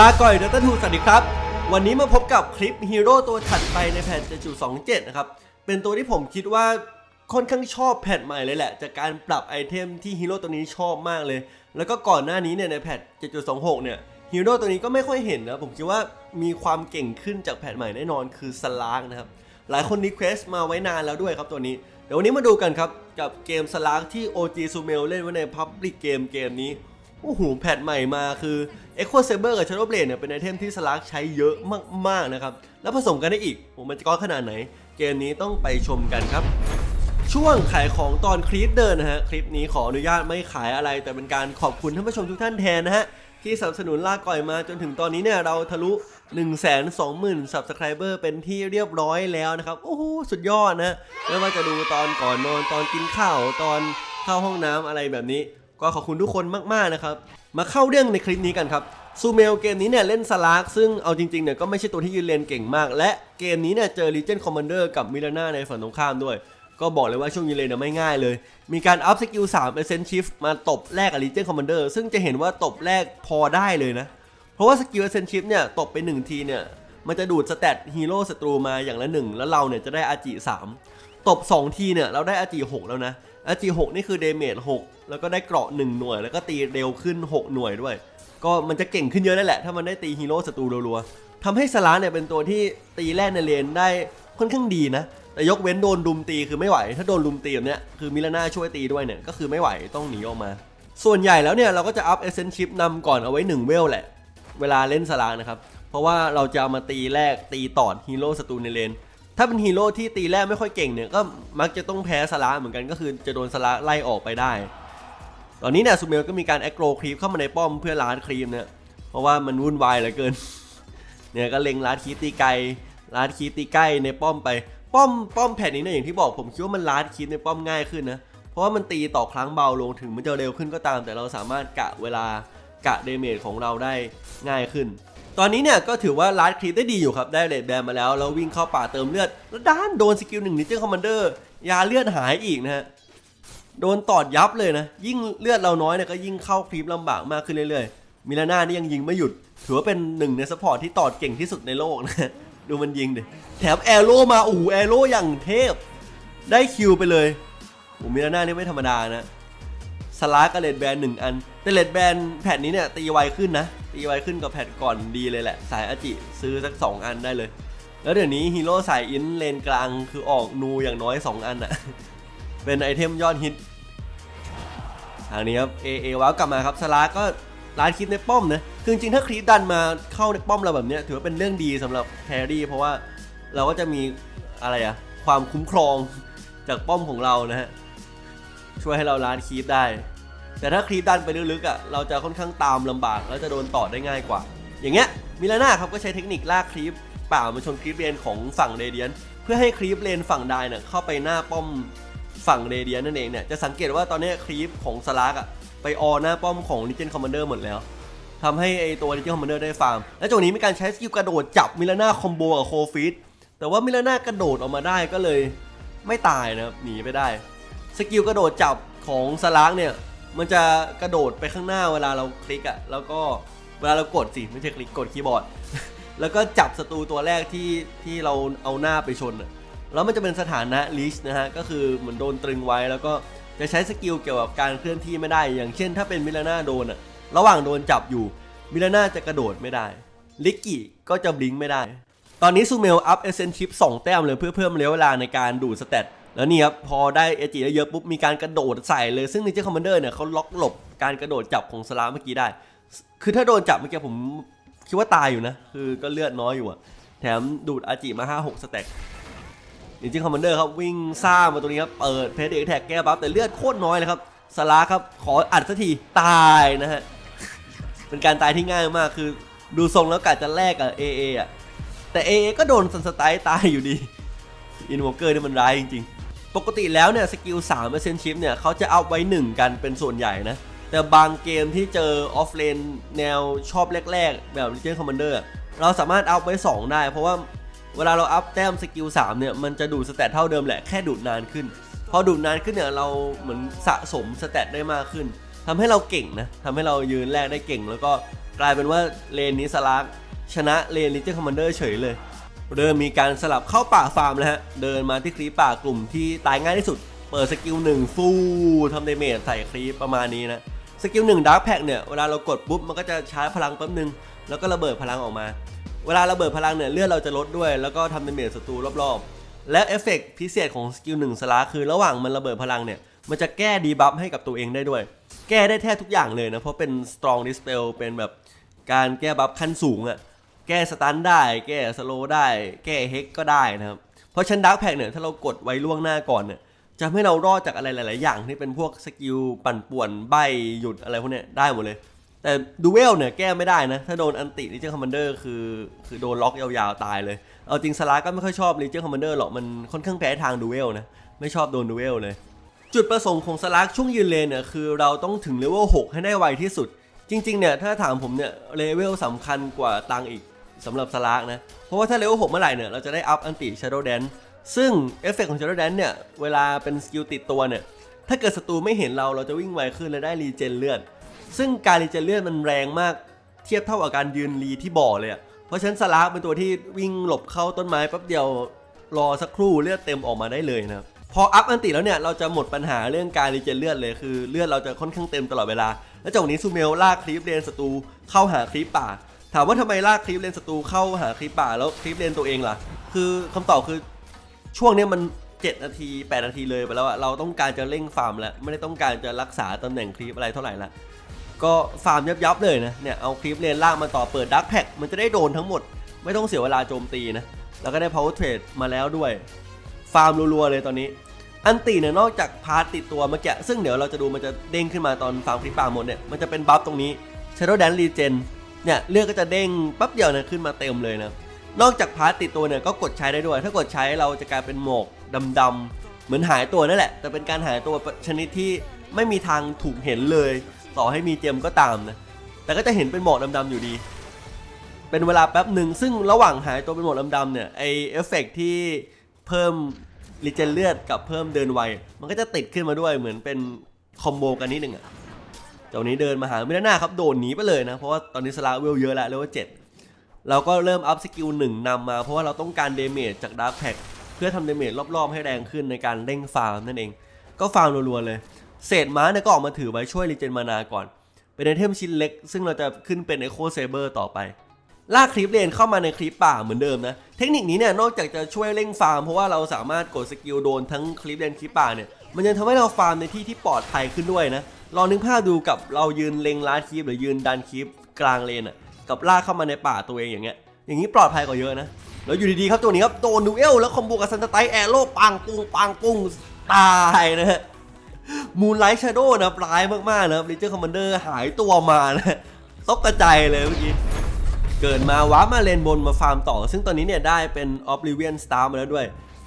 ลาก่อยดัตทูสวัสดีครับ วันนี้มาพบกับคลิปฮีโร่ตัวถัดไปในแพทเจจู27 นะครับ เป็นตัวที่ผมคิดว่าค่อนข้างชอบแพทใหม่เลยแหละ จากการปรับไอเทมที่ฮีโร่ตัวนี้ชอบมากเลย แล้วก็ก่อนหน้านี้เนี่ยในแพท7.26 เนี่ยฮีโร่ตัวนี้ก็ไม่ค่อยเห็นนะผมคิดว่ามีความเก่งขึ้นจากแพทใหม่แน่นอนคือสลากนะครับ หลายคนรีเควสต์มาไว้นานแล้วด้วยครับตัวนี้ เดี๋ยววันนี้มาดูกันครับกับเกมสลากที่ OG s u m e l เล่นไว้ใน Public Game เกมนี้โอ้โหแพทใหม่มาคือ Echo Saber กับ Shadow Blade เนี่ยเป็นไอเทมที่สลากใช้เยอะมากๆนะครับ แล้วผสมกันได้อีกผมมันจะก้อนขนาดไหน เกมนี้ต้องไปชมกันครับ ช่วงขายของตอนคลิปเดินนะฮะ คลิปนี้ขออนุญาตไม่ขายอะไร แต่เป็นการขอบคุณท่านผู้ชมทุกท่านแทนนะฮะที่สนับสนุนลากก่อยมาจนถึงตอนนี้เนี่ยเราทะลุ 1 2 0 0 0 0 Subscriber เป็นที่เรียบร้อยแล้วนะครับ โอ้โหสุดยอดนะไม่ว่าจะดูตอนก่อนนอนตอนกินข้าวตอนเข้าห้องน้ำอะไรแบบนี้ ก็ขอบคุณทุกคนมากๆนะครับ มาเข้าเรื่องในคลิปนี้กันครับซูเมลเกมนี้เนี่ยเล่นสลากซึ่งเอาจริงๆเนี่ยก็ไม่ใช่ตัวที่ยืนเลนเก่งมาก และเกมนี้เนี่ยเจอ Legion Commander กับมิลาน่าในฝั่งตรงข้ามด้วย ก็บอกเลยว่าช่วงยืนเลนเนี่ยไม่ง่ายเลย มีการอัพสกิล3 Ascent Shift มาตบแลกกับ Legion Commander ซึ่งจะเห็นว่าตบแรกพอได้เลยนะ เพราะว่าสกิล Ascent Shift เนี่ยตบไป 1 ทีเนี่ยมันจะดูดสเตตฮีโร่ศัตรูมาอย่างละ 1 แล้วเราเนี่ยจะได้อาจิ3ตบ 2 ทีเนี่ยเราได้อาจิ6แล้วนะ อาจิ6นี่คือเดเมจ6แล้วก็ได้เกราะ 1 หน่วย แล้วก็ตีเร็วขึ้น 6 หน่วยด้วย ก็มันจะเก่งขึ้นเยอะนั่นแหละ ถ้ามันได้ตีฮีโร่ศัตรูรัวๆทำให้สลาเนี่ยเป็นตัวที่ตีแร่ในเลนได้ค่อนข้างดีนะ แต่ยกเว้นโดนลุมตีคือไม่ไหว ถ้าโดนลุมตีแบบเนี้ยคือมิลาน่าช่วยตีด้วยเนี่ยก็คือไม่ไหวต้องหนีออกมา ส่วนใหญ่แล้วเนี่ยเราก็จะอัพเอเซนชิพนำก่อนเอาไว้1เวลแหละ เวลาเล่นสลานะครับ เพราะว่าเราจะเอามาตีแรกตีตอดฮีโร่ศัตรูในเลน ถ้าเป็นฮีโร่ที่ตีแรกไม่ค่อยเก่งเนี่ยก็มักจะต้องแพ้สลาเหมือนกันก็คือจะโดนสลาไล่ออกไปได้ ตอนนี้เนี่ยซูเมลก็มีการแอคโกรครีปเข้ามาในป้อมเพื่อล้านครีมเนี่ยเพราะว่ามันวุ่นวายเหลือเกินเนี่ยก็เล็งล้านคีปตีไกลล้านคีปตีใกล้ในป้อมไปป้อมป้อมแผ่นนี้เนี่ยอย่างที่บอกผมคิดว่ามันล้านคีปในป้อมง่ายขึ้นนะเพราะว่ามันตีต่อครั้งเบาลงถึงมันจะเร็วขึ้นก็ตาม แต่เราสามารถกะเวลากะเดเมจของเราได้ง่ายขึ้น ตอนนี้เนี่ยก็ถือว่าลัดคลิปได้ดีอยู่ครับ ได้เลดแบนมาแล้ว แล้ววิ่งเข้าป่าเติมเลือด แล้วด้านโดนสกิลหนึ่งนิเจอร์คอมมานเดอร์ยาเลือดหายอีกนะฮะ โดนตอดยับเลยนะ ยิ่งเลือดเราน้อยเนี่ยก็ยิ่งเข้าคลิปลำบากมากขึ้นเรื่อยๆ มิลาน่านี่ยังยิงไม่หยุด ถือว่าเป็นหนึ่งในซัพพอร์ตที่ตอดเก่งที่สุดในโลกนะ ดูมันยิงดิ แถมแอโร่มาอ้โหแอโร่อย่างเทพ ได้คิวไปเลยอ้โหมิลาน่านี่ไม่ธรรมดานะ สลากับเลดแบนหนึ่งอัน แต่เลดแบนแผ่นนี้เนี่ยตีไวขึ้นนะ ตีไวขึ้นกับแผ่นก่อนดีเลยแหละ สายอาจิซื้อสัก 2 อันได้เลย แล้วเดี๋ยวนี้ฮีโร่สายอินเลนกลางคือออกนูอย่างน้อย 2 อันอะเป็นไอเทมยอดฮิตทางนี้ครับเอเอว้าวกลับมาครับสลาก็ร้านคลิปในป้อมนะคือจริงๆถ้าคลิปดันมาเข้าในป้อมเราแบบเนี้ยถือว่าเป็นเรื่องดีสำหรับแพรรี่เพราะว่าเราก็จะมีอะไรอะความคุ้มครองจากป้อมของเรานะฮะช่วยให้เราล้านคีปได้ แต่ถ้าคลีปดันไปลึกๆอะเราจะค่อนข้างตามลำบากแล้วจะโดนต่อได้ง่ายกว่า อย่างเงี้ยมิลาน่าครับก็ใช้เทคนิคลากคลีปป่ามาชนคลีปเลนของฝั่งเรเดียน เพื่อให้คลีปเลนฝั่งไดเนี่ยเข้าไปหน้าป้อมฝั่งเรเดียนนั่นเองเนี่ยจะสังเกตว่าตอนนี้คลีปของสลากอะไปออหน้าป้อมของลิเจนคอมมานเดอร์หมดแล้วทำให้ไอตัวลิเจนคอมมานเดอร์ได้ฟาร์ม และจังหวะนี้มีการใช้สกิลกระโดดจับมิลาน่าคอมโบกับโคฟิตแต่ว่ามิลาน่ากระโดดออกมาได้ก็เลยไม่ตายนะครับหนีไปได้ สกิลกระโดดจับของสลากเนี่ย มันจะกระโดดไปข้างหน้าเวลาเราคลิกอะ่ะแล้วก็เวลาเรากดสิไม่ใช่คลิกกดคีย์บอร์ด แล้วก็จับศัตรูตัวแรกที่ที่เราเอาหน้าไปชนอะ่ะแล้วมันจะเป็นสถานะลิชนะฮะก็คือเหมือนโดนตรึงไว้แล้วก็จะใช้สกิลเกี่ยวกับการเคลื่อนที่ไม่ได้ อย่างเช่น ถ้าเป็นมิลาน่าโดนอะ่ะระหว่างโดนจับอยู่มิลาน่าจะกระโดดไม่ได้ลิกกี้ก็จะบลิงไม่ได้ ตอนนี้ซูเมลอัพเอเซนชิพ2แต้มเลยเพื่อเพิ่มระยะเวลาในการดูดสเตต แล้วนี่ครับพอได้เอจิเยอะปุ๊บมีการกระโดดใส่เลยซึ่งนิเจอร์คอมมานเดอร์เนี่ยเขาล็อกหลบการกระโดดจับของสลาเมื่อกี้ได้ คือถ้าโดนจับเมื่อกี้ผมคิดว่าตายอยู่นะ คือก็เลือดน้อยอยู่อะแถมดูดอาจิมา 5-6 สเต็กนิเจอร์คอมมานเดอร์ครับวิ่งซ่ามาตรงนี้ครับเปิดเพจเอกแท็กแก้บัฟแต่เลือดโคตรน้อยเลยครับสลาครับขออัดสักทีตายนะฮะเป็นการตายที่ง่ายมากคือดูทรงแล้วกะจะแลกกับเอเออะแต่เอเอก็โดนสันสไตล์ตายอยู่ดีอินวอเกอร์นี่มันร้ายจริงๆ ปกติแล้วเนี่ยสกิล3เปอร์เซนชิปเนี่ยเขาจะเอาไว้ 1 กันเป็นส่วนใหญ่นะ แต่บางเกมที่เจอออฟเลนแนวชอบแรกๆ แบบ Legion Commander อะเราสามารถเอาไว้ 2 ได้ เพราะว่าเวลาเราอัพแต้มสกิล3เนี่ยมันจะดูดสเตตเท่าเดิมแหละแค่ดูดนานขึ้น พอดูดนานขึ้นเนี่ยเราเหมือนสะสมสเตตได้มากขึ้นทำให้เราเก่งนะทำให้เรายืนแรกได้เก่ง แล้วก็กลายเป็นว่าเลนนี้สลักชนะเลนลิเจอร์คอมมานเดอร์เฉยเลย เริ่มมีการสลับเข้าป่าฟาร์มแล้วฮะ เดินมาที่คลีปป่ากลุ่มที่ตายง่ายที่สุด เปิดสกิลหนึ่งฟูทำเดเมจใส่คลีปประมาณนี้นะ สกิลหนึ่งดาร์กแพกเนี่ย เวลาเรากดปุ๊บ มันก็จะชาร์จพลังแป๊บนึง แล้วก็ระเบิดพลังออกมา เวลาระเบิดพลังเนี่ยเลือดเราจะลดด้วย แล้วก็ทำเดเมจศัตรูรอบๆ และเอฟเฟกต์พิเศษของสกิลหนึ่งสลาคือระหว่างมันระเบิดพลังเนี่ย มันจะแก้ดีบัฟให้กับตัวเองได้ด้วย แก้ได้แทบทุกอย่างเลยนะ เพราะเป็น strong dispel เป็นแบบการแก้บัฟขั้นสูงอะ แก้สตันได้ แก้สโลได้ แก้เฮกก็ได้นะครับ เพราะชั้นดาร์กแพกเนี่ยถ้าเรากดไว้ล่วงหน้าก่อนเนี่ยจะทำให้เรารอดจากอะไรหลาย ๆ อย่างที่เป็นพวกสกิลปั่นป่วนใบหยุดอะไรพวกเนี้ยได้หมดเลย แต่ดูเวลเนี่ยแก้ไม่ได้นะ ถ้าโดนอันติลิเจอร์คอมมานเดอร์คือคือโดนล็อกยาว ๆ ตายเลย เอาจริงสลาก็ไม่ค่อยชอบลิเจอร์คอมมานเดอร์หรอกมันค่อนข้างแพ้ทางดูเวลนะไม่ชอบโดนดูเวลเลย จุดประสงค์ของสลักช่วงยืนเลนเนี่ยคือเราต้องถึงเลเวล6ให้ได้ไวที่สุด จริง ๆ เนี่ยถ้าถามผมเนี่ยเลเวลสำคัญกว่าตังอีก สำหรับสลักนะ เพราะว่าถ้าเลเวล6เมื่อไหร่เนี่ย เราจะได้อัพอันติ Shadow Dance ซึ่งเอฟเฟกต์ของ Shadow Dance เนี่ย เวลาเป็นสกิลติดตัวเนี่ย ถ้าเกิดศัตรูไม่เห็นเราเราจะวิ่งไวขึ้นและได้รีเจนเลือด ซึ่งการรีเจนเลือดมันแรงมาก เทียบเท่ากับการยืนรีที่บ่อเลยอะเพราะฉะนั้นสลักเป็นตัวที่วิ่งหลบเข้าต้นไม้แป๊บเดียวรอสักครู่เลือดเต็มออกมาได้เลยนะครับพออัพอันติแล้วเนี่ยเราจะหมดปัญหาเรื่องการรีเจนเลือดเลยคือเลือดเราจะค่อนข้างเต็มตลอดเวลา แล้วจากนี้ซูเมลลากคลิปเลนศัตรูเข้าหาคลิปป่า ถามว่าทำไมลากคลิปเลนศัตรูเข้าหาคลิปป่าแล้วคลิปเลนตัวเองล่ะ คือคำตอบคือช่วงนี้มัน 7 นาที 8 นาทีเลยไปแล้วอะเราต้องการจะเร่งฟาร์มแล้ว ไม่ได้ต้องการจะรักษาตำแหน่งคลิปอะไรเท่าไหร่ละก็ฟาร์มยับๆเลยนะเนี่ยเอาคลิปเลนลางมาต่อเปิดดักแพ็กมันจะได้โดนทั้งหมด ไม่ต้องเสียเวลาโจมตีนะแล้วก็ได้ power trade มาแล้วด้วยฟาร์มรัวๆเลยตอนนี้อันตีเนี่ยนอกจากพาร์ตติดตัวเมื่อกี้ซึ่งเดี๋ยวเราจะดูมันจะเด้งขึ้นมาตอนฟาร์มคลิปป่าหมดเนี่ยมันจะเป็นบัฟตรงนี้ Shadow Dance Regen เนี่ยเลือดก็จะเด้งปั๊บเดียวเนี่ยขึ้นมาเต็มเลยนะนอกจากพาร์ตติดตัวเนี่ยก็กดใช้ได้ด้วย ถ้ากดใช้เราจะกลายเป็นหมอกดำๆเหมือนหายตัวนั่นแหละ แต่เป็นการหายตัวชนิดที่ไม่มีทางถูกเห็นเลย ต่อให้มีเจมก็ตามนะแต่ก็จะเห็นเป็นหมอกดำๆอยู่ดี เป็นเวลาแป๊บหนึ่งซึ่งระหว่างหายตัวเป็นหมอกดำๆเนี่ยไอเอฟเฟกที่เพิ่มรีเจนเลือดกับเพิ่มเดินไวมันก็จะติดขึ้นมาด้วยเหมือนเป็นคอมโบกันนิดหนึ่งอะ เจ้านี้เดินมาหาไม่ได้หน้าครับโดนหนีไปเลยนะ เพราะว่าตอนนี้สลาเวลเยอะแล้วเลเวลเจ็ดเราก็เริ่มอัพสกิลหนึ่งนำมา เพราะว่าเราต้องการเดเมจจากดาร์ p แพ็เพื่อทำเดเมจรอบๆ ให้แรงขึ้นในการเร่งฟาร์มนั่นเอง ก็ฟาร์มรัวๆเลย เศษม้าเนี่ยก็ออกมาถือไว้ช่วยรีเจนมานาก่อน เป็นไอเทมชิ้นเล็ก ซึ่งเราจะขึ้นเป็นเอโคเซเบอร์ต่อไปลากคลิปเลนเข้ามาในคลิปป่าเหมือนเดิมนะ เทคนิคนี้เนี่ยนอกจากจะช่วยเร่งฟาร์ม เพราะว่าเราสามารถกดสกิลโดนทั้งคลิปเลนคลิปป่าเนี่ยมันยังทำให้เราฟาร์มในที่ที่ปลอดภัยขึ้นด้วยนะ ลองนึกภาพดูกับเรายืนเล็งล้าคลิปหรือยืนดันคลิปกลางเลนอะกับลากเข้ามาในป่าตัวเองอย่างเงี้ยอย่างนี้ปลอดภัยกว่าเยอะนะแล้วอยู่ดีๆครับตัวนี้ครับโดนดูเอลแล้วคอมโบกับซันตไตแอโร่ปังปุ้งปังปุ้งตายนะฮะมูนไลท์ชาโดว์นะร้ายมากๆนะครับลิเจอร์คอมมานเดอร์หายตัวมานะตกกระจายเลยเมื่อกี้เกิดมาว้ามาเลนบนมาฟาร์มต่อ ซึ่งตอนนี้เนี่ยได้เป็นออฟลิเวียนสตาร์มาแล้วด้วย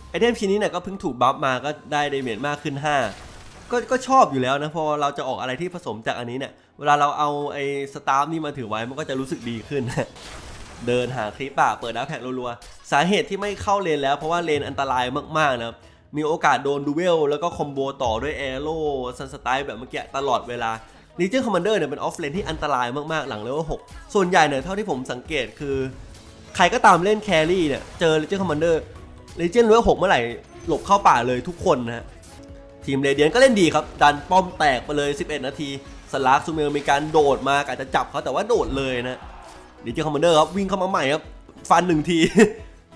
ไอเทมชิ้นนี้เนี่ยก็เพิ่งถูกบัฟมาก็ได้เดเมจมากขึ้น 5 ก็ก็ชอบอยู่แล้วนะพอเราจะออกอะไรที่ผสมจากอันนี้เนี่ย เวลาเราเอาไอ้สตาร์นี่มาถือไว้มันก็จะรู้สึกดีขึ้น เดินหาคลิปป่าเปิดดับแพ็กรัวๆ สาเหตุที่ไม่เข้าเลนแล้วเพราะว่าเลนอันตรายมากๆนะครับมีโอกาสโดนดูเวลแล้วก็คอมโบต่อด้วยแอโร่ซันสไตล์แบบเมื่อกี้ตลอดเวลา l ีเจอร์คอมมานเดอร์เนี่ยเป็นออฟเลนที่อันตรายมากๆ หลังเลเวล6ส่วนใหญ่เนี่ยเท่าที่ผมสังเกตคือ ใครก็ตามเล่นแครี่เนี่ยเจอ l ีเจอร์คอมมานเดอร์ l ีเจนเลเวล6เมื่อไหร่หลบเข้าป่าเลยทุกคนนะฮะ ทีมเรเดียนก็เล่นดีครับ ดันป้อมแตกไปเลย 11 นาที สลากซูเมลมีการโดดมากะจะจับเขาแต่ว่าโดดเลยนะดีเจคอมมานเดอร์ครับวิ่งเข้ามาใหม่ครับ ฟันหนึ่งที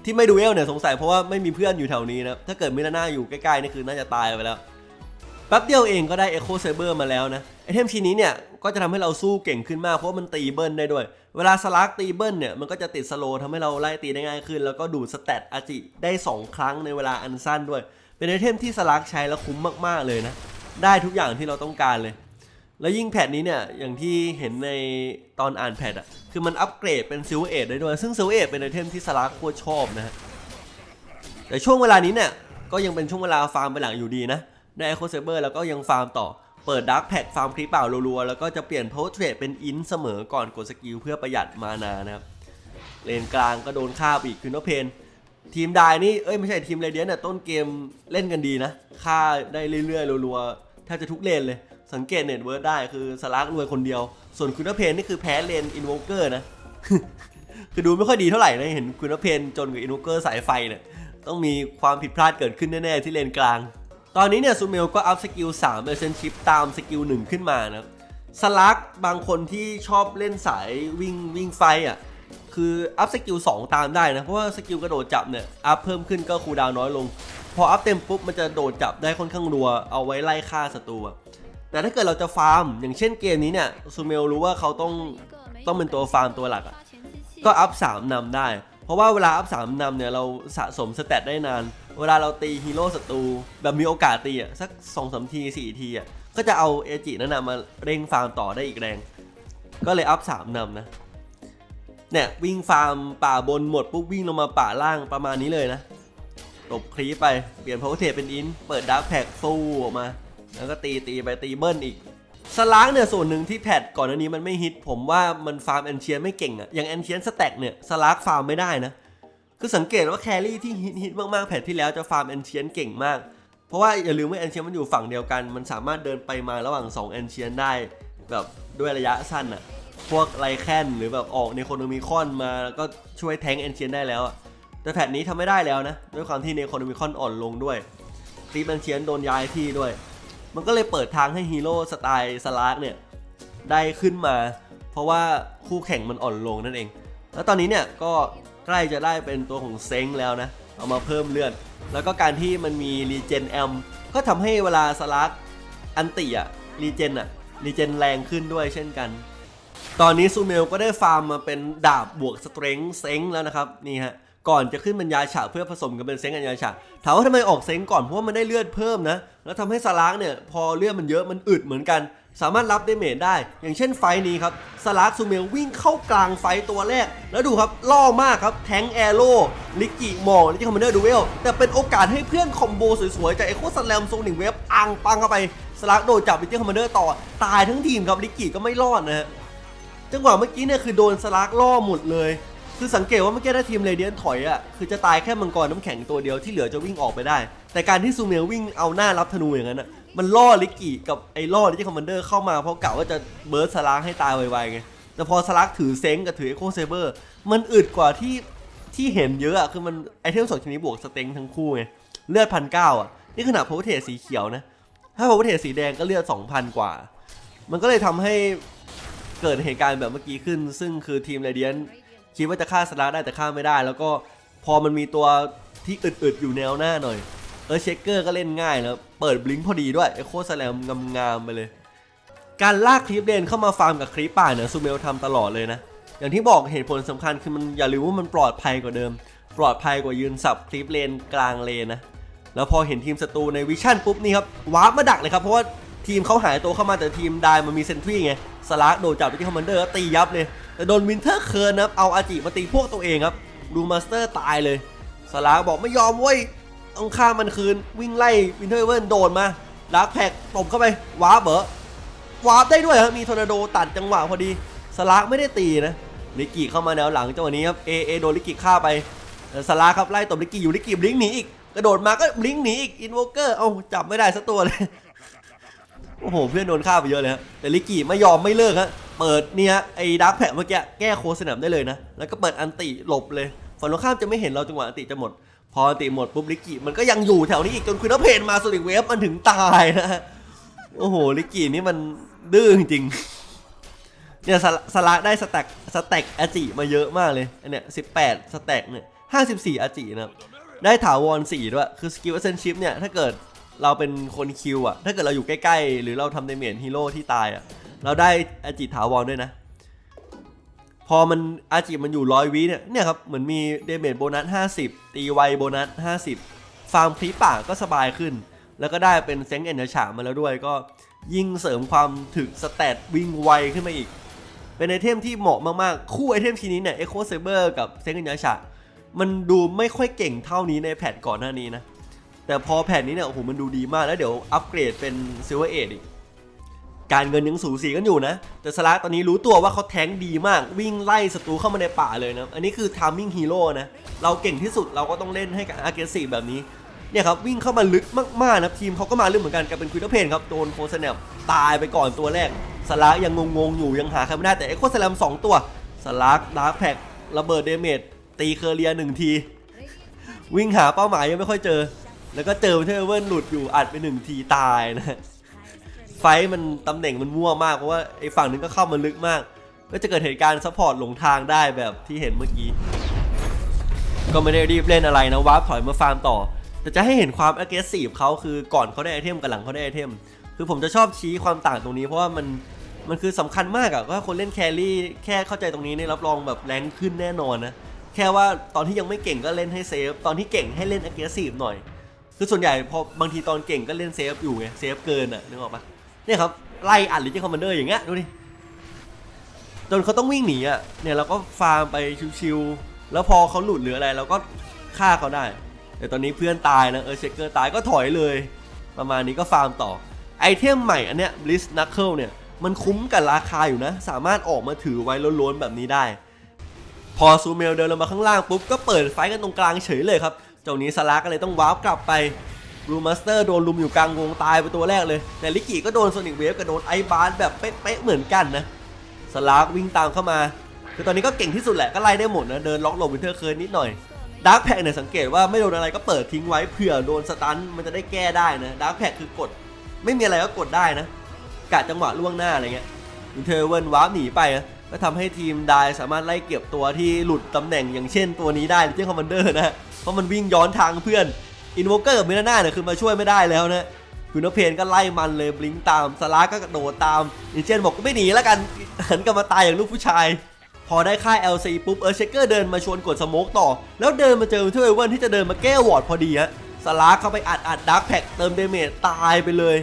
ที่ไม่ดูเอลเนี่ยสงสัยเพราะว่าไม่มีเพื่อนอยู่แถวนี้นะถ้าเกิดมิลาน่าอยู่ใกล้ๆนี่คือน่าจะตายไปแล้วแป๊บเดียวเองก็ได้ Echo Saber มาแล้วนะไอเทมชิ้นนี้เนี่ยก็จะทำให้เราสู้เก่งขึ้นมากเพราะว่ามันตีเบิลได้ด้วย เวลาสลักตีเบิลเนี่ยมันก็จะติดสโลว์ทำให้เราไล่ตีได้ง่ายขึ้น แล้วก็ดูดสเตตอาจิได้ 2 ครั้งในเวลาอันสั้นด้วย เป็นไอเทมที่สลักใช้แล้วคุ้มมากๆเลยนะ ได้ทุกอย่างที่เราต้องการเลย แล้วยิ่งแพทนี้เนี่ยอย่างที่เห็นในตอนอ่านแพทอะคือมันอัปเกรดเป็นซิลเอ e ได้ด้วย ซึ่งซิลเอ e เป็นไอเทมที่สลักโคตรชอบนะฮะแต่ช่วงเวลานี้เนี่ยก็ยังเป็นช่วงเวลาฟาร์มไปหลังอยู่ดีนะได้ไอโคเซเบอร์แล้วก็ยังฟาร์มต่อเปิดดาร์กแพ็กฟาร์มคลิปเปล่ารัวๆ แล้วก็จะเปลี่ยนโพสเทรดเป็นอินเสมอก่อนกดสกิลเพื่อประหยัดมานานะครับเลนกลางก็โดนฆ่าอีกคือโนเพน ทีมไดนี่เอ้ยไม่ใช่ทีมเรเดียนเนี่ยต้นเกมเล่นกันดีนะฆ่าได้เรื่อยๆรัวๆแทบจะทุกเลนเลย สังเกตเน็ตเวิร์ดได้คือสลักรวยคนเดียว ส่วนคุณเพนนี่คือแพ้เลนอินโวเกอร์นะ คือดูไม่ค่อยดีเท่าไหร่นะเห็นคุณเพนจนกับอินโวเกอร์สายไฟเนี่ยต้องมีความผิดพลาดเกิดขึ้นแน่ๆที่เลนกลาง ตอนนี้เนี่ยซูเมลก็อัพสกิล3เอเซนชิปตามสกิล1ขึ้นมานะสลักบางคนที่ชอบเล่นสายวิ่งวิ่งไฟอะ คืออัพสกิล2ตามได้นะ เพราะว่าสกิลกระโดดจับเนี่ยอัพเพิ่มขึ้นก็คูลดาวน้อยลง พออัพเต็มปุ๊บมันจะโดดจับได้ค่อนข้างรัว เอาไว้ไล่ฆ่าศัตรูแต่ถ้าเกิดเราจะฟาร์ม อย่างเช่นเกมนี้เนี่ยซูเมลรู้ว่าเขาต้องต้องเป็นตัวฟาร์มตัวหลักอะก็อัพ3นำได้ เพราะว่าเวลาอัพ3นำเนี่ยเราสะสมสเตตได้นาน เวลาเราตีฮีโร่ศัตรูแบบมีโอกาสตีอะสัก2อสที4ทีอะก็จะเอาเอจินั่นนะมาเร่งฟาร์มต่อได้อีกแรง ก็เลยอัพ3นำนะ เนี่ยวิ่งฟาร์มป่าบนหมดปุ๊บวิ่งลงมาป่าล่างประมาณนี้เลยนะหลบคลีปไปเปลี่ยนพาวเวอร์เทเป็นอิน เปิดดาร์กแพ็กฟูออกมา แล้วก็ตีตีไปตีเบิ้ลอีกสล้างเนี่ยส่วนหนึ่งที่แพทก่อนอันนี้มันไม่ฮิต ผมว่ามันฟาร์มแอนเชียนไม่เก่งอะอย่างแอนเชียนสแต็กเนี่ยสลากฟาร์มไม่ได้นะ คือสังเกตว่าแครี่ที่ฮิตฮิตมากๆแพทที่แล้วจะฟาร์มแอนเชียนเก่งมาก เพราะว่าอย่าลืมว่าแอนเชียนมันอยู่ฝั่งเดียวกัน มันสามารถเดินไปมาระหว่าง2แอนเชียนได้แบบด้วยระยะสั้นอะ พวกไลแคนหรือแบบออกในโคนมิคอนมาแล้วก็ช่วยแทงแอนเชียนได้แล้วแต่แพทนี้ทำไม่ได้แล้วนะ ด้วยความที่ในโคนมิคอนอ่อนลงด้วยตีแอนเชียนโดนย้ายที่ด้วย มันก็เลยเปิดทางให้ฮีโร่สไตล์สลาร์กเนี่ยได้ขึ้นมา เพราะว่าคู่แข่งมันอ่อนลงนั่นเอง แล้วตอนนี้เนี่ยก็ใกล้จะได้เป็นตัวของเซ้งแล้วนะเอามาเพิ่มเลือด แล้วก็การที่มันมีรีเจนแอมก็ทำให้เวลาสลาร์กอันติอะรีเจนอะรีเจนแรงขึ้นด้วยเช่นกัน ตอนนี้ซูเมลก็ได้ฟาร์มมาเป็นดาบบวกสเตรงเซ้งแล้วนะครับนี่ฮะก่อนจะขึ้นบรรยายฉากเพื่อผสมกันเป็นเซ้งกับยาฉากถามว่าทำไมออกเซ้งก่อนเพราะว่ามันได้เลือดเพิ่มนะแล้วทำให้สลากเนี่ยพอเลือดมันเยอะมันอึดเหมือนกัน สามารถรับเดเมจได้ อย่างเช่นไฟนี้ครับสลากซูเมลวิ่งเข้ากลางไฟตัวแรก แล้วดูครับล่อมากครับแทงแอโร่ลิกกิมอลิกิคอมมานเดอร์ดูเวลแต่เป็นโอกาสให้เพื่อนคอมโบสวยๆจากไอโคสแลมโซนิงเวฟอังปังเข้าไปสลากโดดจับลิกิคอมมานเดอร์ต่อตายทั้งทีมครับลิกกิก็ไม่รอดนะฮะ จังหวะเมื่อกี้เนี่ยคือโดนสลักล่อหมดเลย คือสังเกตว่าเมื่อกี้ถ้าทีมเรเดียนถอยอะคือจะตายแค่มังกรน้ำแข็งตัวเดียวที่เหลือจะวิ่งออกไปได้ แต่การที่ซูเมลวิ่งเอาหน้ารับธนูอย่างนั้นอะมันล่อลิกกี้กับไอ้ล่อลิกกี้คอมมานเดอร์เข้ามาเพราะกะว่าจะเบิร์ดสลักให้ตายไวๆไงแต่พอสลักถือเซ้งกับถือเอโคเซเบอร์มันอึดกว่าที่ที่เห็นเยอะอะคือมันไอเทมสองชนิดบวกสเต็งทั้งคู่ไงเลือดพันเก้าอะนี่ขนาดพาวเวอร์เทสสีเขียวนะ ถ้าพาวเวอร์เทสสีแดงก็เลือดสองพันกว่า มันก็เลยทำให้ เกิดเหตุการณ์แบบเมื่อกี้ขึ้น ซึ่งคือทีมเรเดียนคิดว่าจะฆ่าสลาได้แต่ฆ่าไม่ได้ แล้วก็พอมันมีตัวที่อึดๆอยู่แนวหน้าหน่อยเออเชคเกอร์ก็เล่นง่ายแล้วเปิดบลิงพอดีด้วยไอโคสแลมงามๆไปเลย การลากคลิปเลนเข้ามาฟาร์มกับคลิปป่าเนี่ยซูเมลทำตลอดเลยนะอย่างที่บอกเหตุผลสำคัญคือมันอย่าลืมว่ามันปลอดภัยกว่าเดิม ปลอดภัยกว่ายืนสับคลิปเลนกลางเลนนะแล้วพอเห็นทีมศัตรูในวิชั่นปุ๊บนี่ครับวาร์ปมาดักเลยครับเพราะว่า ทีมเขาหายตัวเข้ามาแต่ทีมได้มันมีเซนทรีไงสลักโดนจับไปที่คอมมานเดอร์ตียับเลย แต่โดนวินเทอร์เคิร์นนะครับเอาอาจิมาตีพวกตัวเองครับดูมาสเตอร์ตายเลยสลักบอกไม่ยอมเว้ยต้องฆ่ามันคืนวิ่งไล่วินเทอร์เวิร์นโดนมาดักแพ็กตบเข้าไปวาร์ปเหรอวาร์ปได้ด้วยครับมีทอร์นาโดตัดจังหวะพอดีสลักไม่ได้ตีนะลิกกี้เข้ามาแนวหลังจังหวะนี้ครับเอเอโดนลิกกี้ฆ่าไปแต่สลักครับไล่ตบลิกกี้อยู่ลิกกี้บลิงหนีอีกกระโดดมาก็บลิงหนีอีกอินโวเกอร์เอ้าจับไม่ได้สักตัวเลย โอ้โหเพื่อนโดนฆ่าไปเยอะเลยฮะแต่ลิกกี้ไม่ยอมไม่เลิกฮะเปิดเนี่ยไอ้ดักแพะเมื่อกี้แก้โคสนามได้เลยนะ แล้วก็เปิดอันติหลบเลยฝั่งตรงข้ามจะไม่เห็นเราจังหวะอันติจะหมด พออันติหมดปุ๊บลิกกี้มันก็ยังอยู่แถวนี้อีกจนคุณนเพนมาสุดิเวฟมันถึงตายนะฮะโอ้โหลิกกี้นี่มันดื้อจริงๆเนี่ยสละได้สแต็กสแต็กอาจิมาเยอะมากเลยอันเนี่ยสิบแปดสแต็กเนี่ยห้าสิบสี่อาจินะได้ถาวร4ด้วยคือสกิลเซนชิพเนี่ยถ้าเกิด เราเป็นคนคิวอะถ้าเกิดเราอยู่ใกล้ๆ หรือเราทำเดเมจฮีโร่ที่ตายอะเราได้อาจิถาวรด้วยนะ พอมันอาจิมันอยู่ร้อยวิเนี่ยเนี่ยครับเหมือนมีเดเมจโบนัส 50 ตีไวโบนัส 50 ฟาร์มคลิปป่าก็สบายขึ้น แล้วก็ได้เป็นเซ็งเอ็นฉามาแล้วด้วยก็ยิ่งเสริมความถึกสแตทวิ่งไวขึ้นมาอีก เป็นไอเทมที่เหมาะมากๆ คู่ไอเทมชิ้นนี้เนี่ยเอ็กโคเซเบอร์กับเซ็งเอ็นฉามันดูไม่ค่อยเก่งเท่านี้ในแพทก่อนหน้านี้นะ แต่พอแพทนี้เนี่ยโอ้โหมันดูดีมากแล้วเดี๋ยวอัปเกรดเป็นซิลเวอร์เออีกการเงินยังสูสีกันอยู่นะ แต่สลากตอนนี้รู้ตัวว่าเขาแท้งดีมากวิ่งไล่ศัตรูเข้ามาในป่าเลยนะ อันนี้คือทามมิ่งฮีโร่นะ เราเก่งที่สุดเราก็ต้องเล่นให้กับอาร์เกซีแบบนี้ เนี่ยครับ วิ่งเข้ามาลึกมากๆนะทีมเขาก็มาลึกเหมือนกันกับเป็นควิดเพนครับ โดนโคสแนปตายไปก่อนตัวแรกสลักยังงงๆอยู่ยังหาใครไม่ได้แต่ไอ้โคสแนปสองตัวสลักดาร์กแพกระเบิดเดเมจตีเคอเรียหนึ่งที วิ่งหาเป้าหมายยังไม่ค่อยเจอ แล้วก็เจอเทเวิร์นหลุดอยู่อัดไปหนึ่งทีตายนะ ไฟมันตำแหน่งมันมั่วมากเพราะว่าไอ้ฝั่งนึงก็เข้ามาลึกมาก ก็จะเกิดเหตุการณ์ซัพพอร์ตหลงทางได้แบบที่เห็นเมื่อกี้ ก็ไม่ได้รีบเล่นอะไรนะวาร์ปถอยมาฟาร์มต่อ แต่จะให้เห็นความ aggressive เขาคือก่อนเขาได้ไอเทมกับหลังเขาได้ไอเทม คือผมจะชอบชี้ความต่างตรงนี้เพราะว่ามันมันคือสำคัญมากอะว่าคนเล่นแครี่แค่เข้าใจตรงนี้เนี่ยรับรองแบบแรงขึ้นแน่นอนนะ แค่ว่าตอนที่ยังไม่เก่งก็เล่นให้เซฟ ตอนที่เก่งให้เล่น aggressive หน่อย คือส่วนใหญ่พอบางทีตอนเก่งก็เล่นเซฟอยู่ไงเซฟเกินอะนึกออกปะเนี่ยครับไล่อัดลิจิคอมมานเดอร์อย่างเงี้ยดูดิจนเขาต้องวิ่งหนีอะเนี่ยเราก็ฟาร์มไปชิวๆแล้วพอเขาหลุดหรืออะไรเราก็ฆ่าเขาได้ แต่ตอนนี้เพื่อนตายนะเออเชคเกอร์ตายก็ถอยเลย ประมาณนี้ก็ฟาร์มต่อไอเทมใหม่อันเนี้ย Bliss Knuckle เนี่ยมันคุ้มกับราคาอยู่นะ สามารถออกมาถือไว้ล้วนๆแบบนี้ได้ พอซูเมลเดินลงมาข้างล่างปุ๊บก็เปิดไฟกันตรงกลางเฉยเลยครับ จ้านี้สลาก็เลยต้องวาร์ปกลับไปรูมาสเตอร์โดนลุมอยู่กลางวงตายไปตัวแรกเลยแต่ลิกกี้ก็โดนโซนิกเวฟกับโดนไอบาร์แบบเป๊ะๆเหมือนกันนะสลากวิ่งตามเข้ามาคือตอนนี้ก็เก่งที่สุดแหละก็ไล่ได้หมดนะเดินล็อกหลบวินเทอร์เคิร์นนิดหน่อยดาร์กแพคเนี่ยสังเกตว่าไม่โดนอะไรก็เปิดทิ้งไว้เผื่อโดนสตันมันจะได้แก้ได้นะดาร์กแพคคือกด ไม่มีอะไรก็กดได้นะกะจังหวะล่วงหน้าอะไรเงี้ยวินเทอร์เวิร์นวาร์ปหนีไปนะก็ทำให้ทีมได้สามารถไล่เก็บตัวที่หลุดตำแหน่งอย่างเช่นตัวนี้ได้เจ้าคอมมานเดอร์นะ ราะมันวิ่งย้อนทางเพื่อนอินโวเกอร์กับมินาน่าเนี่ยคือมาช่วยไม่ได้แล้วนะคุณนพเพนก็ไล่มันเลยบลิงตามสลาก็กระโดดตามอินเจนบอกก็ไม่หนีแล้วกันหันกลับมาตายอย่างลูกผู้ชาย พอได้ค่าย LC ปุ๊บเออเชคเกอร์เดินมาชวนกดสโมกต่อ แล้วเดินมาเจอเทอร์เวิร์นที่จะเดินมาแก้วอร์ดพอดีฮะสลาเข้าไปอัดอัดดักแพ็กเติมเดเมจตายไปเลย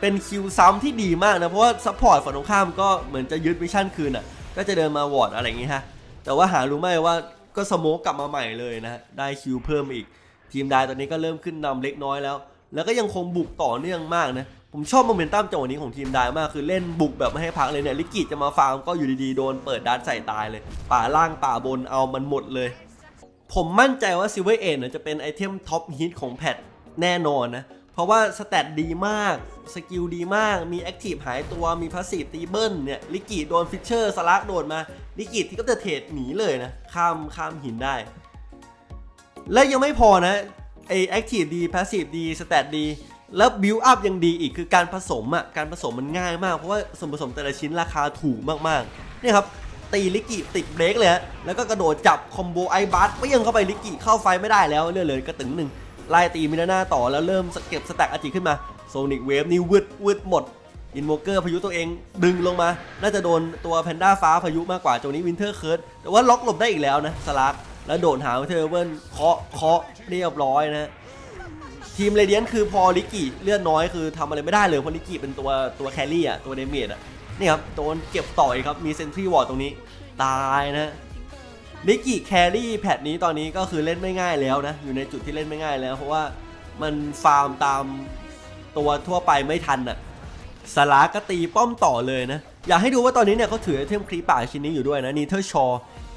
เป็นคิวซ้ำที่ดีมากนะ เพราะว่าซัพพอร์ตฝั่งตรงข้ามก็เหมือนจะยึดวิชั่นคืนอะก็จะเดินมาวอร์ดอะไรอย่างงี้ฮะแต่ว่าหารู้ไหมว่า ก็สโมกกลับมาใหม่เลยนะ ได้คิวเพิ่มอีก ทีมไดตอนนี้ก็เริ่มขึ้นนำเล็กน้อยแล้ว แล้วก็ยังคงบุกต่อเนื่องมากนะ ผมชอบโมเมนตัมจังหวะนี้ของทีมไดมาก คือเล่นบุกแบบไม่ให้พักเลยเนี่ย ลิกิจะมาฟาร์มก็อยู่ดีๆ โดนเปิดดัดใส่ตายเลย ป่าล่างป่าบนเอามันหมดเลย ผมมั่นใจว่าซิลเวอร์เอ็นจะเป็นไอเทมท็อปฮิตของแพทแน่นอนนะเราะว่าสเตตดีมาก สกิลดีมาก มีแอคทีฟหายตัว มีพาสซีฟตีเบิลเนี่ย ลิกิโดนฟิชเชอร์สลักโดดมา ลิกิที่ก็จะเทรดหนีเลยนะ ข้ามข้ามหินได้ และยังไม่พอนะไอแอคทีฟดีพาสซีฟดีสเตตดีแล้วบิวอัพยังดีอีกคือการผสมอะการผสมมันง่ายมาก เพราะว่าส่วนผสมแต่ละชิ้นราคาถูกมากๆนี่ครับตีลิกิติดเบรกเลยฮะแล้วก็กระโดดจับคอมโบไอบัสเปี้ยงเข้าไปลิกิเข้าไฟไม่ได้แล้วเรื่อยเลยกระตึงหนึ่ง ไล่ตีมินาน่าต่อแล้วเริ่มเก็บสแต็กอาจิขึ้นมาโซนิกเวฟนี่วืดวืดหมดอินโวเกอร์พายุตัวเองดึงลงมา น่าจะโดนตัวแพนด้าฟ้าพายุมากกว่าโจนี้วินเทอร์เคิร์ดแต่ว่าล็อกหลบได้อีกแล้วนะสลักแล้วโดดหาวเทอร์เวิร์นเคาะเคาะเรียบร้อยนะทีมเรเดียนคือพอลิกิเลือดน้อยคือทำอะไรไม่ได้เลยเพราะลิกิเป็นตัวตัวแครี่อะตัวเดเมจอะนี่ครับโดนเก็บต่อยครับมีเซนทรีวอร์ดตรงนี้ตายนะ ลิกิแครี่แพทนี้ตอนนี้ก็คือเล่นไม่ง่ายแล้วนะ อยู่ในจุดที่เล่นไม่ง่ายแล้ว เพราะว่ามันฟาร์มตามตัวทั่วไปไม่ทันอะสลาก็ตีป้อมต่อเลยนะ อยากให้ดูว่าตอนนี้เนี่ยเขาถือไอเทมครีป่าชิ้นนี้อยู่ด้วยนะนีเทอร์ชอ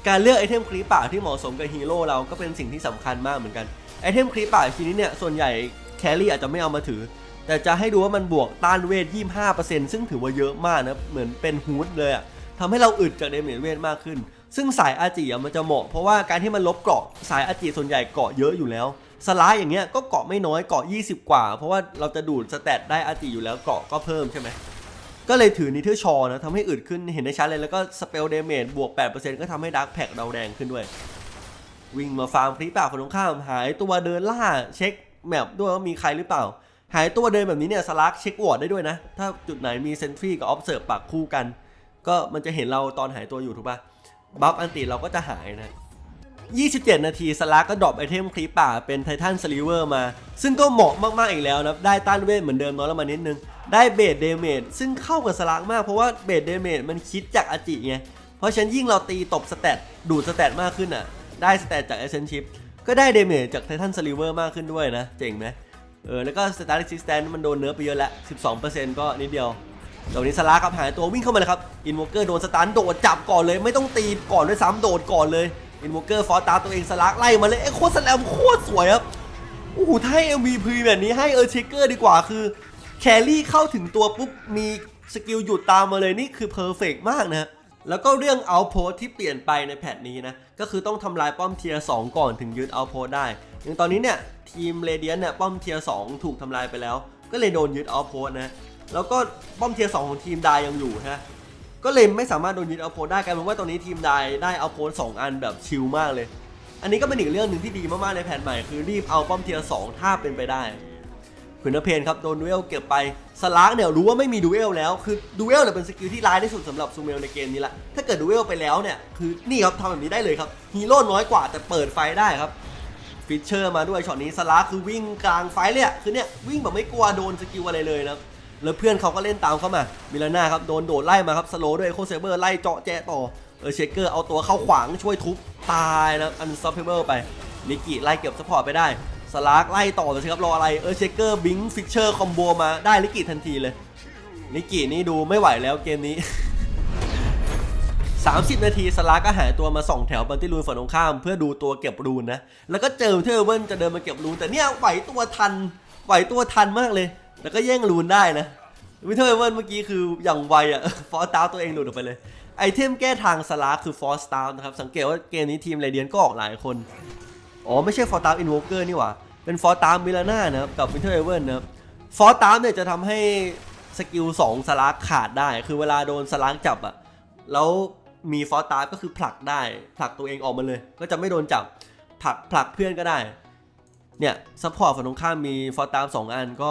การเลือกไอเทมครีป่าที่เหมาะสมกับฮีโร่เราก็เป็นสิ่งที่สำคัญมากเหมือนกันไอเทมคลิปป่าชิ้นนี้เนี่ยส่วนใหญ่แครี่อาจจะไม่เอามาถือ แต่จะให้ดูว่ามันบวกต้านเวท 25%ซึ่งถือว่าเยอะมากนะเหมือนเป็นฮูดเลยอะทำให้เราอึดจากเดเมจเวทมากขึ้นซึ่งสายอาจิอะมันจะเหมาะเพราะว่าการที่มันลบเกราะสายอาจิส่วนใหญ่เกราะเยอะอยู่แล้ว สลายอย่างเงี้ยก็เกราะไม่น้อยเกราะ 20 กว่า เพราะว่าเราจะดูดสแตทได้อาจิอยู่แล้วเกราะก็เพิ่มใช่ไหมก็เลยถือนิเทอร์ชอนะทำให้อึดขึ้นเห็นได้ชัดเลยแล้วก็สเปลเดเมจบวก 8%ก็ทำให้ดาร์กแพ็กเราแรงขึ้นด้วย วิ่งมาฟาร์มคลิปป่าคนตรงข้าม หายตัวเดินล่าเช็คแมปด้วยว่ามีใครหรือเปล่า หายตัวเดินแบบนี้เนี่ยสลักเช็ควอร์ดได้ด้วยนะ ถ้าจุดไหนมีเซนทรีกับออฟเซิร์ฟปักคู่กัน ก็มันจะเห็นเราตอนหายตัวอยู่ถูกปะ บัฟอันติเราก็จะหายนะ27 นาทีสลักก็ดรอปไอเทมคลิปป่าเป็นไททันสลิเวอร์มา ซึ่งก็เหมาะมาก ๆ อีกแล้วนะได้ต้านเวทเหมือนเดิมน้อยลงมานิดนึง ได้เบสเดเมจซึ่งเข้ากับสลักมากเพราะว่าเบสเดเมจมันคิดจากอาจิไง เพราะฉะนั้นยิ่งเราตีตบสเตตดูดสเตตมากขึ้นอะ ได้สเตตจากเอเซนชิพก็ได้เดเมจจากไททันสลิเวอร์มากขึ้นด้วยนะ เจ๋งไหมเออแล้วก็สตาร์ r ิ s ิสแตนมันโดนเนื้อไปเยอะล้ว12%ก็นิดเดียว ตรงนี้สลาครับหายตัววิ่งเข้ามาเลยครับอินโวเกอร์โดนสตันโดดจับก่อนเลยไม่ต้องตีก่อนด้วยซ้ำโดดก่อนเลยอินโวเกอร์ฟอร์ตามตัวเองสลักไล่มาเลยเอ้โคตรสแลมโคตรสวยครับโอ้โหถ้าให้ MVP แบบนี้ให้เออร์เชเกอร์ดีกว่าคือแครี่เข้าถึงตัวปุ๊บมีสกิลหยุดตามมาเลยนี่คือเพอร์เฟกมากนะแล้วก็เรื่องเอาโพสที่เปลี่ยนไปในแพทนี้นะ ก็คือต้องทำลายป้อมเทียร์2ก่อนถึงยึดเอาโพสได้อย่างตอนนี้เนี่ยทีมเรเดียนเนี่ยป้อมเทียร์2ถูกทำลายไปแล้ว ก็เลยโดนยึดเอาโพสนะ แล้วก็ป้อมเทียร์2ของทีมดายยังอยู่ฮะก็เลยไม่สามารถโดนยึดเอาโพสได้กลายเป็นว่าตอนนี้ทีมไดได้เอาโพสสองอันแบบชิลมากเลย อันนี้ก็เป็นอีกเรื่องหนึ่งที่ดีมากๆในแผนใหม่คือรีบเอาป้อมเทียร์สองถ้าเป็นไปได้ขุนเพนครับโดนดูเอลเก็บไปสลากเนี่ยรู้ว่าไม่มีดูเอลแล้วคือดูเอลเนี่ยเป็นสกิลที่ร้ายที่สุดสำหรับซูเมลในเกมนี้ละถ้าเกิดดูเอลไปแล้วเนี่ยคือนี่ครับทำแบบนี้ได้เลยครับฮีโร่น้อยกว่าแต่เปิดไฟได้ครับฟิชเชอร์มาด้วยช็อตนี้สลากคือวิ่งกลางไฟเลยอะคือเนี่ยวิ่งแบบไม่กลัวโดนสกิลอะไรเลยนะครับ แล้วเพื่อนเขาก็เล่นตามเข้ามามิลาน่าครับโดนโดดไล่มาครับสโลด้วยโคเซเบอร์ไล่เจาะแจะต่อเออเชคเกอร์เอาตัวเข้าขวางช่วยทุบตายนะอันซับเพเบอร์ไปนิกิไล่เก็บซัพพอร์ตไปได้สลากไล่ต่อไปสิครับรออะไรเออเชคเกอร์บิงฟิกเชอร์คอมโบมาได้ลิกิทันทีเลยนิกินี่ดูไม่ไหวแล้วเกมนี้ 30 นาทีสลาก็หายตัวมา 2 แถวบันที่รูนฝั่งตรงข้าม เพื่อดูตัวเก็บรูนนะ แล้วก็เจอเทอร์เวิลจะเดินมาเก็บรูนแต่เนี่ยไหวตัวทันไหวตัวทันมากเลย แล้วก็แย่งรูนได้นะวิเทอร์เวิลเมื่อกี้คืออย่างไวอะฟอสตาร์ตัวเองหลุดออกไปเลย ไอเทมแก้ทางสลาคือฟอสตาร์นะครับ สังเกตว่าเกมนี้ทีมเรเดียนก็ออกหลายคน อ๋อ ไม่ใช่ฟอร์ตาร์อินวอเกอร์นี่หว่า เป็นฟอร์ตาร์มิลาน่านะครับ กับวินเทอร์เวิลนนะครับฟอร์ตาร์เนี่ยจะทำให้สกิล2สลากขาดได้ คือเวลาโดนสลากจับอะแล้วมีฟอร์ตาร์ก็คือผลักได้ ผลักตัวเองออกมาเลย ก็จะไม่โดนจับผลักผลักเพื่อนก็ได้เนี่ยซัพพอร์ตฝั่งตรงข้ามมีฟอร์ตาร์สองอันก็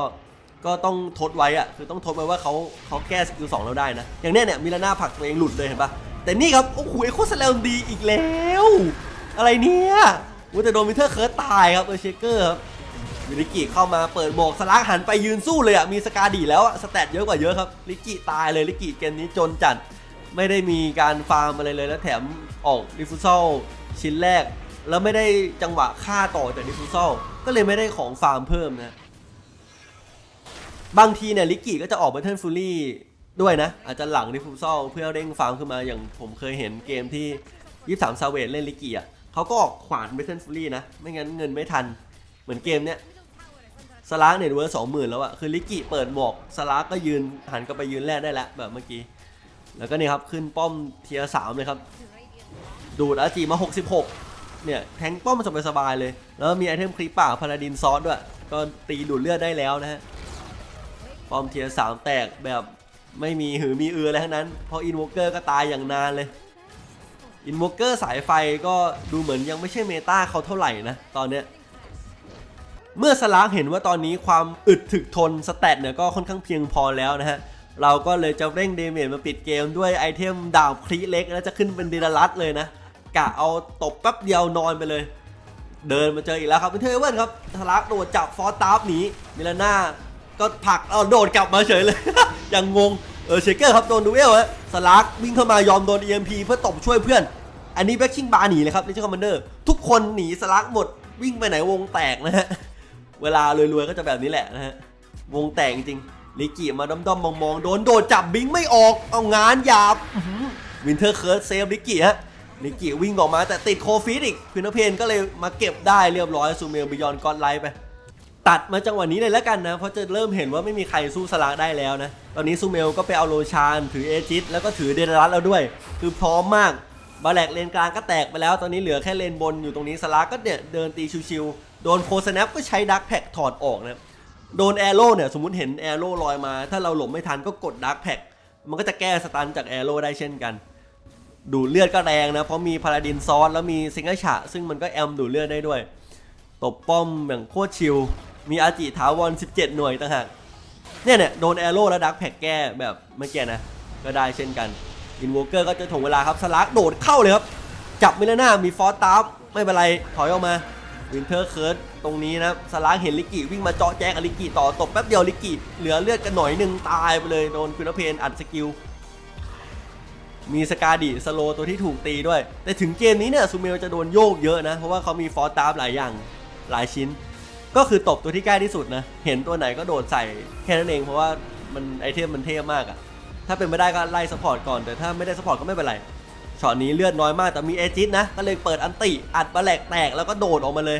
ก็ต้องทดไว้อะคือต้องทดไว้ว่าเขาเขาแก้สกิลสองเราได้นะ อย่างเนี้ยเนี่ยมิลาน่าผักตัวเองหลุดเลยเห็นปะแต่นี่ครับ โอ้โหไอโคสแลมดีอีกแล้ว อะไรเนี่ยว่าแต่โดนมิเทอร์เคิร์ตตายครับเออเชเกอร์ครับมิริกิเข้ามาเปิดโบกสลักหันไปยืนสู้เลยอะมีสกาดีแล้วอะสแตทเยอะกว่าเยอะครับลิกิตายเลยลิกิเกมนี้จนจัดไม่ได้มีการฟาร์มอะไรเลยแล้วแถมออกดิฟูซอลชิ้นแรก แล้วไม่ได้จังหวะฆ่าต่อจากดิฟูซอลก็เลยไม่ได้ของฟาร์มเพิ่มนะ บางทีเนี่ยลิกกี้ก็จะออกเบทเทิลฟูลี่ด้วยนะ อาจจะหลังดิฟูซอลเพื่อเร่งฟาร์มขึ้นมาอย่างผมเคยเห็นเกมที่23ซาเวตเล่นลิกกี้อะเขาก็ออกขวานเบทเทิลฟูลี่นะ ไม่งั้นเงินไม่ทัน เหมือนเกมเนี้ยสลากเน็ตเวิร์สองหมื่นแล้วอะคือลิกกี้เปิดหมวกสลากก็ยืนหันกลับไปยืนแรกได้แล้วแบบเมื่อกี้ แล้วก็นี่ครับขึ้นป้อมเทียสามเลยครับ ดูดอาจีมา 66 เนี่ยแทงป้อมสบายๆเลย แล้วมีไอเทมคลิปป่าพาราดินซอสด้วย ก็ตีดูดเลือดได้แล้วนะฮะ ป้อมเทียร์สามแตกแบบไม่มีหือมีเอืออะไรทั้งนั้น เพราะอินวอเกอร์ก็ตายอย่างนานเลย อินวอเกอร์สายไฟก็ดูเหมือนยังไม่ใช่เมตาเขาเท่าไหร่นะ ตอนเนี้ยเมื่อสลากเห็นว่าตอนนี้ความอึดถึกทนสแตทเนี่ยก็ค่อนข้างเพียงพอแล้วนะฮะ เราก็เลยจะเร่งเดเมจมาปิดเกมด้วยไอเทมดาบคลีเล็กแล้วจะขึ้นเป็นเดลรัตเลยนะกะเอาตบแป๊บเดียวนอนไปเลย เดินมาเจออีกแล้วครับเป็นเทเวิลครับทะลักโดดจับฟอสตาฟหนีมิลาน่า ก็ผลักเอาโดดกลับมาเฉยเลย ยังงง เออเชคเกอร์ครับโดนดูเอลฮะสลักวิ่งเข้ามายอมโดน EMP เพื่อตบช่วยเพื่อน อันนี้แบ็คชิงบาร์หนีเลยครับในเจ้าคอมมานเดอร์ทุกคนหนีสลักหมดวิ่งไปไหนวงแตกนะฮะ เวลารวยๆก็จะแบบนี้แหละนะฮะ วงแตกจริงๆลิกิมาด้อมๆมองๆโดนโดดจับบิงไม่ออกเอางานหยาบวินเทอร์เคิร์ดเซฟลิกิฮะลิกิวิ่งออกมาแต่ติดโคฟิตอีกพินเพนก็เลยมาเก็บได้เรียบร้อยซูเมลบิยอนกอนไลท์ไป ตัดมาจังหวะนี้เลยแล้วกันนะ เพราะจะเริ่มเห็นว่าไม่มีใครสู้สลากได้แล้วนะ ตอนนี้ซูเมลก็ไปเอาโลชาน ถือเอจิต แล้วก็ถือเดนรัสแล้วด้วย คือพร้อมมากบาแลกเลนกลางก็แตกไปแล้ว ตอนนี้เหลือแค่เลนบนอยู่ตรงนี้สลากก็เนี่ยเดินตีชิวๆ โดนโคสแนปก็ใช้ดักแพ็กถอดออกนะ โดนแอโร่เนี่ยสมมติเห็นแอโร่ลอยมา ถ้าเราหลบไม่ทันก็กดดักแพ็กมันก็จะแก้สตันจากแอโร่ได้เช่นกัน ดูเลือดก็แรงนะ เพราะมีพาราดินซอสแล้วมีซิงเกิลฉะซึ่งมันก็แอมดูเลือดได้ด้วย ตบป้อมอย่างโคตรชิล มีอาจิถาวร 17 หน่วยต่างหากเนี่ยเนี่ยโดนแอโร่แล้วดักแพ็กแก้แบบเมื่อกี้นะ ก็ได้เช่นกันอินวอเกอร์ก็จะถ่วงเวลาครับสลักโดดเข้าเลยครับ จับมิลน่ามีฟอสตาฟไม่เป็นไรถอยออกมาวินเทอร์เคิร์ดตรงนี้นะสลักเห็นลิกิวิ่งมาเจาะแจ๊กกับลิกิต่อตบแป๊บเดียวลิกิเหลือเลือดกันหน่อยหนึ่งตายไปเลยโดนคุณเพนอัดสกิลมีสกาดิสโลตัวที่ถูกตีด้วย แต่ถึงเกมนี้เนี่ยซูเมลจะโดนโยกเยอะนะ เพราะว่าเขามีฟอร์ตาฟหลายอย่างหลายชิ้น ก็คือตบตัวที่ใกล้ที่สุดนะ เห็นตัวไหนก็โดดใส่แค่นั้นเองเพราะว่ามันไอเทมมันเทพมากอะถ้าเป็นไม่ได้ก็ไล่สปอร์ตก่อน แต่ถ้าไม่ได้สปอร์ตก็ไม่เป็นไรช็อตนี้เลือดน้อยมากแต่มีเอจิตนะ ก็เลยเปิดอันติอัดปลาแหลกแตกแล้วก็โดดออกมาเลย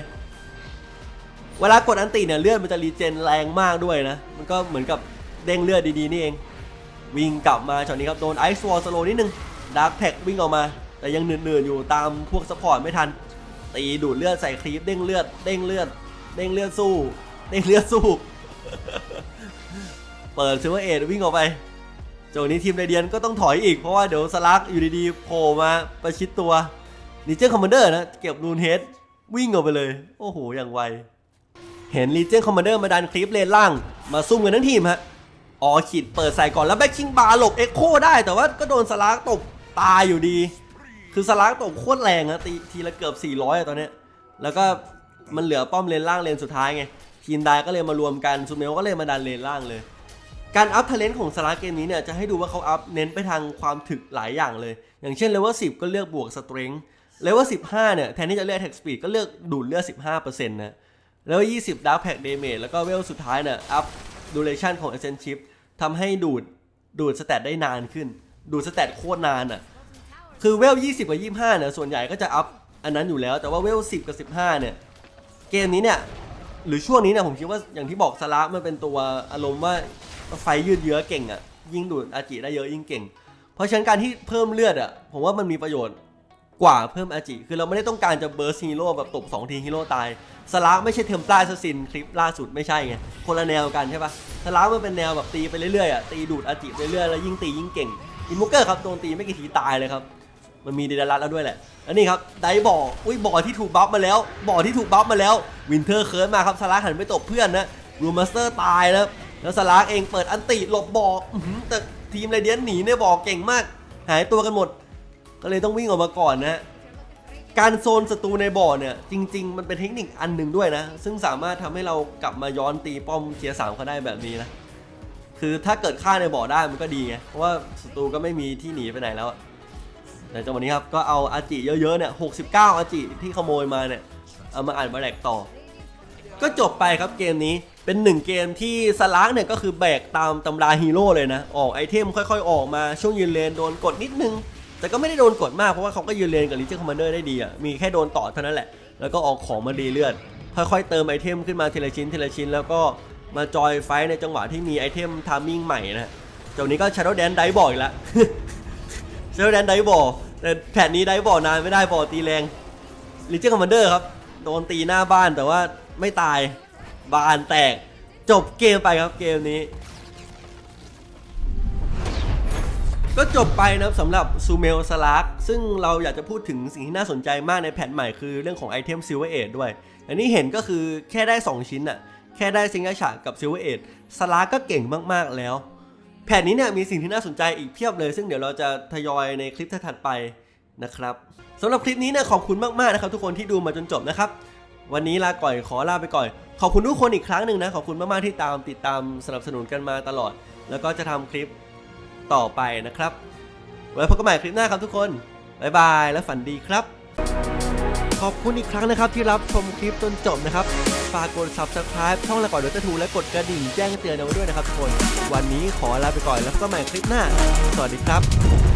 เวลากดอันติเนี่ยเลือดมันจะรีเจนแรงมากด้วยนะ มันก็เหมือนกับเด้งเลือดดีๆนี่เอง วิ่งกลับมาช็อตนี้ครับโดนไอซ์วอลสโลนิดนึงดาร์กแท็กวิ่งออกมา แต่ยังเหนื่อยๆอยู่ตามพวกซัพพอร์ตไม่ทันตีดูดเลือดใส่ครีปเด้งเลือดเด้งเลือด เด้งเลือดสู้ เด้งเลือดสู้ เปิดซิเวอร์เอดวิ่งออกไปจานี้ทีมไรเดียนก็ต้องถอยอีกเพราะว่าเดี๋ยวสลักอยู่ดีๆโผล่มาประชิดตัวลีเจนคอมมานเดอร์นะเก็บรูนเฮดวิ่งออกไปเลย โอ้โห อย่างไว เห็นลีเจนคอมมานเดอร์มาดันคลิปเลนล่าง มาซุ่มกันทั้งทีมฮะอ๋อขีดเปิดใส่ก่อนแล้วแบ็คคิงบาร์หลบเอ็กโคได้แต่ว่าก็โดนสลักตบตายอยู่ดี คือสลักตบโคตรแรงนะตีทีละเกือบ 400อะตอนเนี้ยแล้วก็ มันเหลือป้อมเลนล่างเลนสุดท้ายไง ทีมไดก็เลยมารวมกันซูเมลก็เลยมาดันเลนล่างเลย การอัพเทเลนต์ของสลาเกมนี้เนี่ยจะให้ดูว่าเขาอัพเน้นไปทางความถึกหลายอย่างเลย อย่างเช่นเลเวล10ก็เลือกบวกสเตร n งเลเวล15เนี่ยแทนที่จะเลือกแท็กสปีดก็เลือกดูดเลือด15%นะแล้ว 20ดาร์แพ็กเดเมจแล้วก็เวลสุดท้ายเนี่ยอัพดูเรชันของ Ascension ทำให้ดูดดูดสเตตได้นานขึ้น ดูดสเตตโคตรนานอะคือเวล 20 กับ 25 เนี่ย ส่วนใหญ่ก็จะอัพอันนั้นอยู่แล้ว แต่ว่าเวล 10 กับ 15 เนี่ย เกมนี้เนี่ยหรือช่วงนี้เนี่ยผมคิดว่าอย่างที่บอกสลามันเป็นตัวอารมณ์ว่าไฟยืดเยื้อเก่งอะ่ะยิ่งดูดอาจิได้เยอะยิ่งเก่ง เพราะฉะนั้นการที่เพิ่มเลือดอะ่ะผมว่ามันมีประโยชน์กว่าเพิ่มอาจิคือเราไม่ได้ต้องการจะเบิร์สฮีโร่แบบตบ2ทีฮีโร่ตายสลาไม่ใช่เทมปลาสซินคลิปล่าสุดไม่ใช่ไงคนละแนวกันใช่ปะสลามันเป็นแนวแบบตีไปเรื่อยๆอะตีดูดอาจิไปเรื่อยแล้วยิ่งตียิ่งเก่งอินมูเกอร์ครับโดนตีไม่กี่ทีตายเลยครับ มันมีเดดารัสแล้วด้วยแหละ แล้วนี่ครับไดบ่ออุ้ยบ่อที่ถูกบัฟมาแล้ว บ่อที่ถูกบัฟมาแล้ว วินเทอร์เคิร์นมาครับสลาร์หันไปตบเพื่อนนะรูมาสเตอร์ตายแล้วแล้วสลาร์เองเปิดอันติหลบบ่อแต่ทีมเรเดียนหนีในบ่อเก่งมาก หายตัวกันหมด ก็เลยต้องวิ่งออกมาก่อนนะการโซนศัตรูในบ่อเนี่ยจริง ๆ มันเป็นเทคนิคอันหนึ่งด้วยนะ ซึ่งสามารถทำให้เรากลับมาย้อนตีป้อมเทียสามเขาได้แบบนี้นะคือถ้าเกิดฆ่าในบ่อได้มันก็ดีไงเพราะว่าศัตรูก็ไม่มีที่หนีไปไหนแล้ว ในจังหวะนี้ครับก็เอาอาจิเยอะๆเนี่ย69อาจิที่ขโมยมาเนี่ยเอามาอ่านมาแลกต่อ ก็จบไปครับเกมนี้เป็นหนึ่งเกมที่สลากเนี่ยก็คือแบกตามตำราฮีโร่เลยนะ ออกไอเทมค่อยๆ ออกมาช่วงยืนเลนโดนกดนิดนึง แต่ก็ไม่ได้โดนกดมากเพราะว่าเขาก็ยืนเลนกับลิเจนคอมมานเดอร์ได้ดีอะมีแค่โดนต่อเท่านั้นแหละ แล้วก็ออกของมาดีเลือดค่อยๆ เติมไอเทมขึ้นมาทีละชิ้นทีละชิ้น แล้วก็มาจอยไฟในจังหวะที่มีไอเทมทามมิ่งใหม่นะเจ้านี้ก็ชาร์โดแดนได้บ่อยละ เซลแดนไดบอลแต่แผ่นนี้ไดบอลนานไม่ได้บอลตีแรงลิเจนคอมมานเดอร์ครับโดนตีหน้าบ้านแต่ว่าไม่ตายบานแตกจบเกมไปครับเกมนี้ ก็จบไปนะครับสำหรับซูเมลสลาร์ซึ่งเราอยากจะพูดถึงสิ่งที่น่าสนใจมากในแผ่นใหม่คือเรื่องของไอเทมซิลเวอร์เอด้วย อันนี้เห็นก็คือแค่ได้ 2 ชิ้นอะแค่ได้ซิงเกิลฉากกับซิลเวอร์เอสลาร์ก็เก่งมากๆแล้ว แผ่นนี้เนี่ยมีสิ่งที่น่าสนใจอีกเพียบเลย ซึ่งเดี๋ยวเราจะทยอยในคลิปถัดๆไปนะครับสำหรับคลิปนี้เนี่ยขอบคุณมากๆนะครับ ทุกคนที่ดูมาจนจบนะครับ วันนี้ลาก่อยขอลาไปก่อน ขอบคุณทุกคนอีกครั้งหนึ่งนะ ขอบคุณมากๆที่ตามติดตามสนับสนุนกันมาตลอด แล้วก็จะทำคลิปต่อไปนะครับ ไว้พบกันใหม่คลิปหน้าครับทุกคนบ๊ายบายและฝันดีครับ ขอบคุณอีกครั้งนะครับที่รับชมคลิปจนจบนะครับ ฝากกด subscribe ช่องละก่อนเดอร์ทูและกดกระดิ่งแจ้งเตือนเอาไว้ด้วยนะครับทุกคน วันนี้ขอลาไปก่อนแล้วพบกันใหม่คลิปหน้า สวัสดีครับ